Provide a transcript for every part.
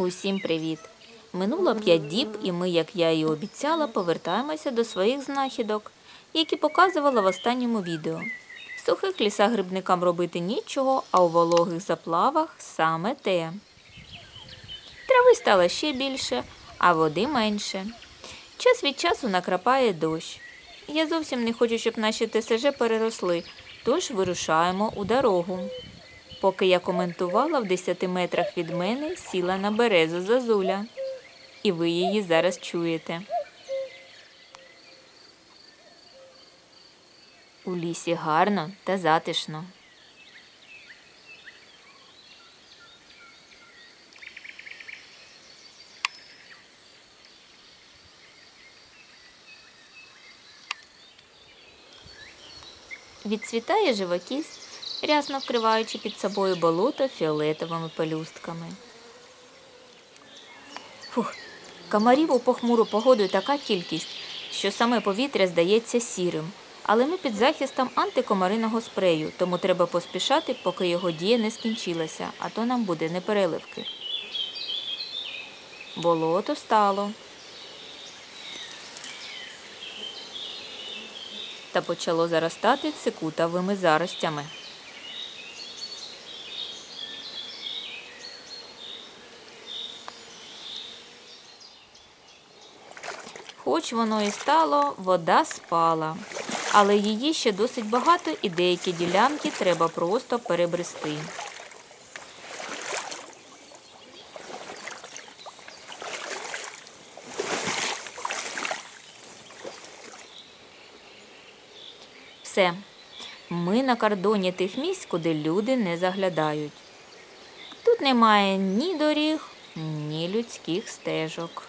Усім привіт! Минуло п'ять діб, і ми, як я і обіцяла, повертаємося до своїх знахідок, які показувала в останньому відео. В сухих лісах грибникам робити нічого, а у вологих заплавах саме те. Трави стало ще більше, а води менше. Час від часу накрапає дощ. Я зовсім не хочу, щоб наші ТСЖ переросли, тож вирушаємо у дорогу. Поки я коментувала, в 10 метрах від мене сіла на березу зазуля. І ви її зараз чуєте. У лісі гарно та затишно. Відцвітає живокість, рясно вкриваючи під собою болото фіолетовими пелюстками. Фух, комарів у похмуру погоду така кількість, що саме повітря здається сірим. Але ми під захистом антикомариного спрею, тому треба поспішати, поки його дія не скінчилася, а то нам буде непереливки. Болото стало. Та почало заростати цикутовими заростями. Хоч воно і стало, вода спала, але її ще досить багато і деякі ділянки треба просто перебрести. Все. Ми на кордоні тих місць, куди люди не заглядають. Тут немає ні доріг, ні людських стежок.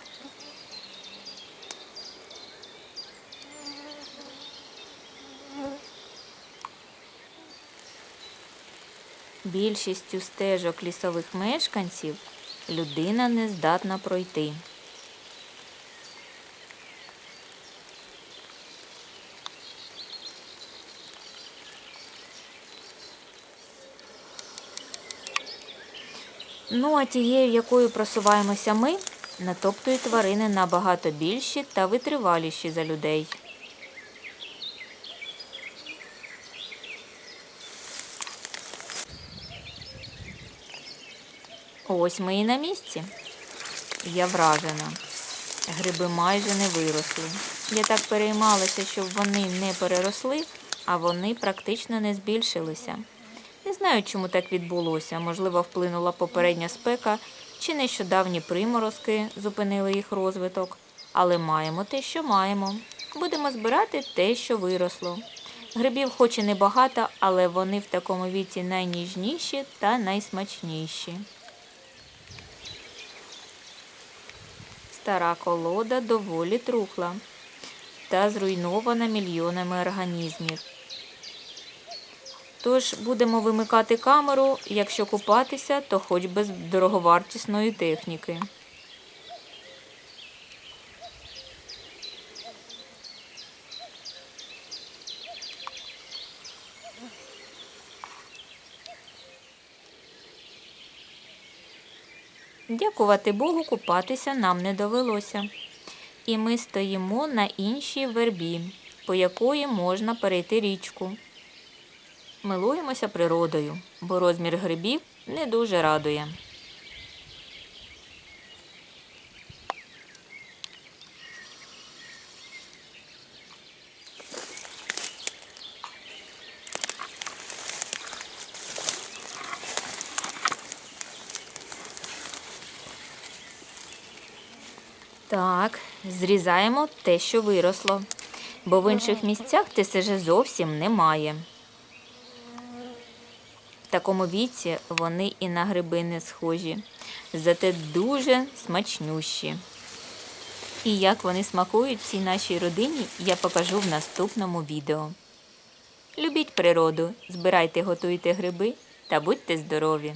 Більшістю стежок лісових мешканців людина не здатна пройти. Ну, а тією, якою просуваємося ми, натоптують тварини набагато більші та витриваліші за людей. Ось ми і на місці. Я вражена. Гриби майже не виросли. Я так переймалася, щоб вони не переросли, а вони практично не збільшилися. Не знаю, чому так відбулося. Можливо, вплинула попередня спека чи нещодавні приморозки зупинили їх розвиток. Але маємо те, що маємо. Будемо збирати те, що виросло. Грибів хоч і небагато, але вони в такому віці найніжніші та найсмачніші. Стара колода доволі трухла та зруйнована мільйонами організмів. Тож будемо вимикати камеру, якщо купатися, то хоч без дороговартісної техніки. Дякувати Богу, купатися нам не довелося. І ми стоїмо на іншій вербі, по якої можна перейти річку. Милуємося природою, бо розмір грибів не дуже радує. Так, зрізаємо те, що виросло, бо в інших місцях ТСЖ зовсім немає. В такому віці вони і на гриби не схожі, зате дуже смачнющі. І як вони смакують цій нашій родині, я покажу в наступному відео. Любіть природу, збирайте, готуйте гриби та будьте здорові!